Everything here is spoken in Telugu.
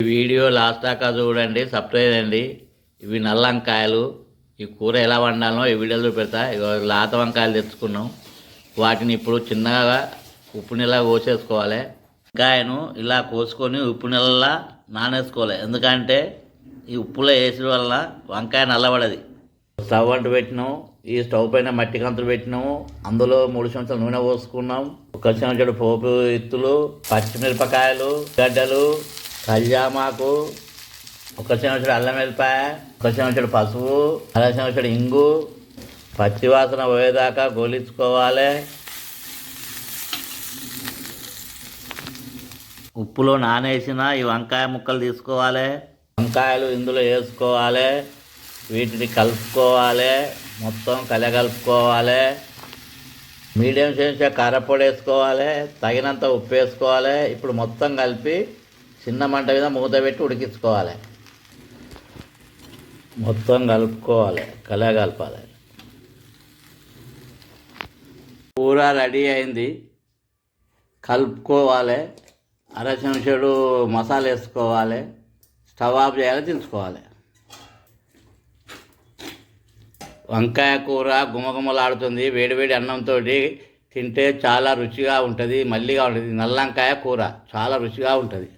వీడియో లాస్ట్ దాకా చూడండి సబ్స్క్రైబ్ అండి ఇవి నల్ల వంకాయలు. ఈ కూర ఎలా వండాలో ఈ వీడియోలో పెడతా ఇగో లాత వంకాయలు తెచ్చుకున్నాం. వాటిని ఇప్పుడు చిన్నగా ఉప్పు నీళ్ళ కోసేసుకోవాలి వంకాయను ఇలా కోసుకొని ఉప్పు నీళ్ళ నానేసుకోవాలి. ఎందుకంటే ఈ ఉప్పులో వేసిన వల్ల వంకాయ నల్లబడది. స్టవ్ అంటు పెట్టినాం. ఈ స్టవ్ పైన మట్టి కంతులు పెట్టినాము. అందులో మూడు చెంచాలు నూనె పోసుకున్నాం. ఒక చెంచాడు పోపు ఎత్తులు పచ్చిమిరపకాయలు గడ్డలు కళ్యామాకు ఒక చెంచాడు అల్లం వెల్లిపాయ ఒక చెంచాడు పసుపు అర చెంచాడు ఇంగు పచ్చివాసన పోయేదాకా గోలించుకోవాలి. ఉప్పులో నానేసిన ఈ వంకాయ ముక్కలు తీసుకోవాలి. వంకాయలు ఇందులో వేసుకోవాలి. వీటిని కలుపుకోవాలి. మొత్తం కలగలుపుకోవాలి. మీడియం సైజ్ కారపొడి వేసుకోవాలి. తగినంత ఉప్పు వేసుకోవాలి. ఇప్పుడు మొత్తం కలిపి చిన్న మంట మీద మూత పెట్టి ఉడికించుకోవాలి. మొత్తం కలుపుకోవాలి. కలగలపాలి కూర రెడీ అయింది. కలుపుకోవాలి. అర చెంచాడు మసాలా వేసుకోవాలి. స్టవ్ ఆఫ్ చేయాలి దించుకోవాలి. వంకాయ కూర గుమగుమలాడుతుంది. వేడివేడి అన్నంతో తింటే చాలా రుచిగా ఉంటుంది మల్లిగా ఉంటుంది. నల్లంకాయ కూర చాలా రుచిగా ఉంటుంది.